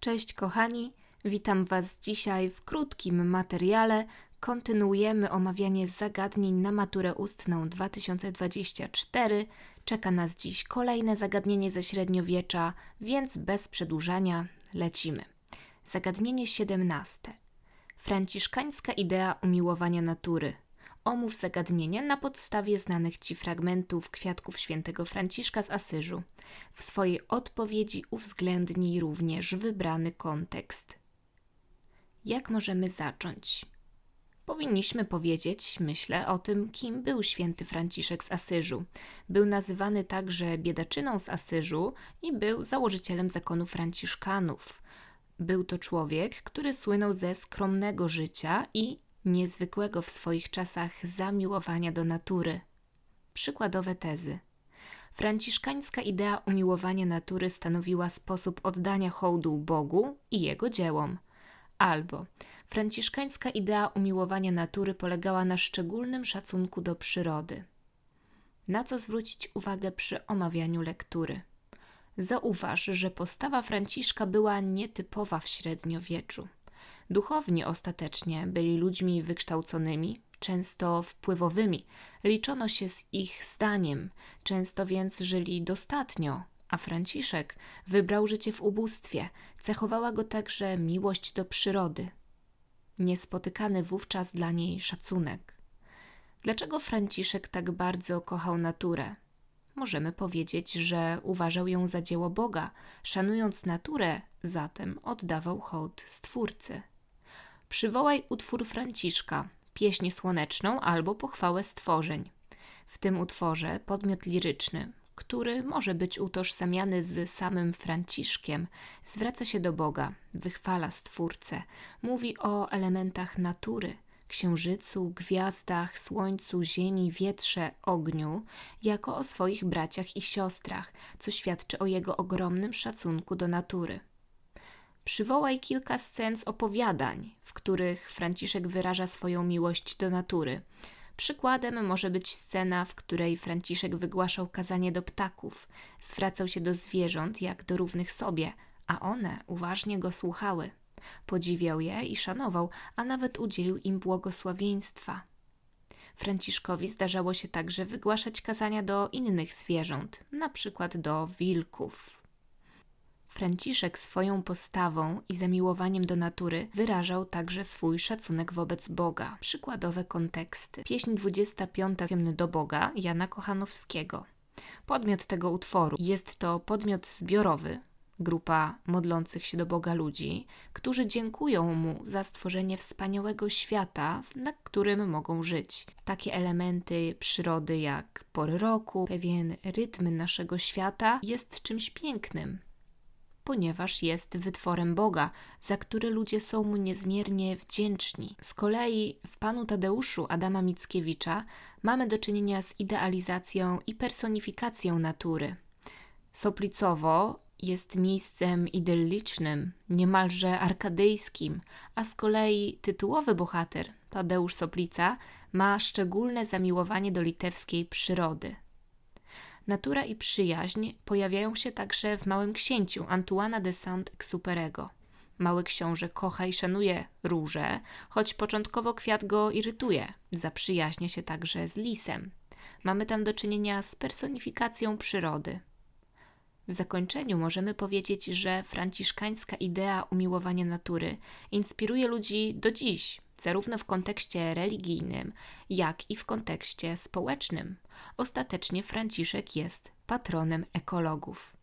Cześć kochani, witam Was dzisiaj w krótkim materiale. Kontynuujemy omawianie zagadnień na maturę ustną 2024. Czeka nas dziś kolejne zagadnienie ze średniowiecza, więc bez przedłużania lecimy. Zagadnienie 17. Franciszkańska idea umiłowania natury. Omów zagadnienie na podstawie znanych Ci fragmentów kwiatków świętego Franciszka z Asyżu. W swojej odpowiedzi uwzględnij również wybrany kontekst. Jak możemy zacząć? Powinniśmy powiedzieć, myślę, o tym, kim był święty Franciszek z Asyżu. Był nazywany także biedaczyną z Asyżu i był założycielem zakonu Franciszkanów. Był to człowiek, który słynął ze skromnego życia i niezwykłego w swoich czasach zamiłowania do natury. Przykładowe tezy. Franciszkańska idea umiłowania natury stanowiła sposób oddania hołdu Bogu i jego dziełom. Albo franciszkańska idea umiłowania natury polegała na szczególnym szacunku do przyrody. Na co zwrócić uwagę przy omawianiu lektury? Zauważ, że postawa Franciszka była nietypowa w średniowieczu. Duchowni ostatecznie byli ludźmi wykształconymi, często wpływowymi. Liczono się z ich zdaniem, często więc żyli dostatnio, a Franciszek wybrał życie w ubóstwie. Cechowała go także miłość do przyrody. Niespotykany wówczas dla niej szacunek. Dlaczego Franciszek tak bardzo kochał naturę? Możemy powiedzieć, że uważał ją za dzieło Boga, szanując naturę, zatem oddawał hołd Stwórcy. Przywołaj utwór Franciszka, pieśń słoneczną albo pochwałę stworzeń. W tym utworze podmiot liryczny, który może być utożsamiany z samym Franciszkiem, zwraca się do Boga, wychwala Stwórcę, mówi o elementach natury, księżycu, gwiazdach, słońcu, ziemi, wietrze, ogniu, jako o swoich braciach i siostrach, co świadczy o jego ogromnym szacunku do natury. Przywołaj kilka scen z opowiadań, w których Franciszek wyraża swoją miłość do natury. Przykładem może być scena, w której Franciszek wygłaszał kazanie do ptaków, zwracał się do zwierząt jak do równych sobie, a one uważnie go słuchały. Podziwiał je i szanował, a nawet udzielił im błogosławieństwa. Franciszkowi zdarzało się także wygłaszać kazania do innych zwierząt, na przykład do wilków. Franciszek swoją postawą i zamiłowaniem do natury wyrażał także swój szacunek wobec Boga. Przykładowe konteksty. Pieśń 25 Hymn do Boga Jana Kochanowskiego. Podmiot tego utworu jest to podmiot zbiorowy, grupa modlących się do Boga ludzi, którzy dziękują Mu za stworzenie wspaniałego świata, na którym mogą żyć. Takie elementy przyrody jak pory roku, pewien rytm naszego świata jest czymś pięknym, ponieważ jest wytworem Boga, za który ludzie są mu niezmiernie wdzięczni. Z kolei w Panu Tadeuszu Adama Mickiewicza mamy do czynienia z idealizacją i personifikacją natury. Soplicowo jest miejscem idyllicznym, niemalże arkadyjskim, a z kolei tytułowy bohater, Tadeusz Soplica, ma szczególne zamiłowanie do litewskiej przyrody. Natura i przyjaźń pojawiają się także w Małym Księciu Antuana de Saint-Exupérego. Mały książę kocha i szanuje róże, choć początkowo kwiat go irytuje. Zaprzyjaźnia się także z lisem. Mamy tam do czynienia z personifikacją przyrody. W zakończeniu możemy powiedzieć, że franciszkańska idea umiłowania natury inspiruje ludzi do dziś, zarówno w kontekście religijnym, jak i w kontekście społecznym. Ostatecznie Franciszek jest patronem ekologów.